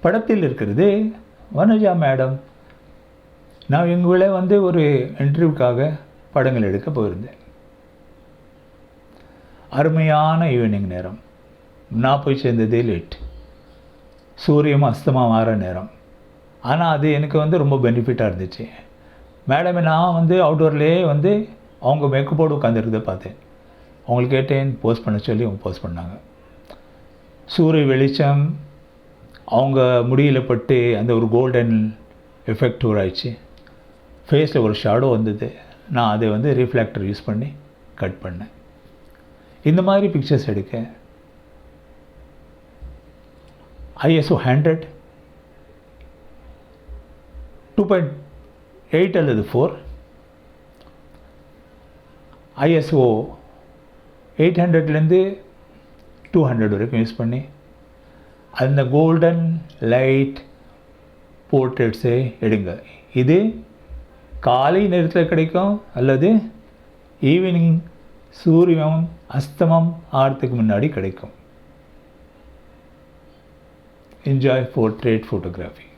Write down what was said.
படத்தில் இருக்கிறது. வனஜா மேடம் நான் எங்களை வந்து ஒரு இன்டர்வியூக்காக படங்கள் எடுக்க போயிருந்தேன். அருமையான ஈவினிங் நேரம். நான் போய் சேர்ந்ததே லேட் சூரியம் அஸ்தமாக மாற நேரம். ஆனால் அது எனக்கு வந்து ரொம்ப பெனிஃபிட்டாக இருந்துச்சு. மேடம் நான் வந்து அவுட்டோர்லேயே வந்து அவங்க மேக்கப்போடு உட்காந்துருக்கதை பார்த்தேன். அவங்களுக்கு கேட்டேன் போஸ்ட் பண்ண சொல்லி அவங்க போஸ்ட் பண்ணாங்க. சூரிய வெளிச்சம் அவங்க முடியில் பட்டு அந்த ஒரு கோல்டன் எஃபெக்ட் ஆயிடுச்சு ஃபேஸில் ஒரு ஷேடோ வந்தது. நான் அதை வந்து ரிஃப்ளெக்டர் யூஸ் பண்ணி கட் பண்ணேன். இந்த மாதிரி பிக்சர்ஸ் எடுக்க ISO hundred two point eight அல்லது ஃபோர் ஐஎஸ்ஓ எயிட் ஹண்ட்ரட்லேருந்து டூ ஹண்ட்ரட் வரைக்கும் யூஸ் பண்ணி அந்த கோல்டன் லைட் போர்ட்ரேட்ஸை எடுங்க. இது காலை நேரத்தில் கிடைக்கும் அல்லது ஈவினிங் சூரியன் அஸ்தமம் ஆகிறதுக்கு முன்னாடி கிடைக்கும். Enjoy portrait photography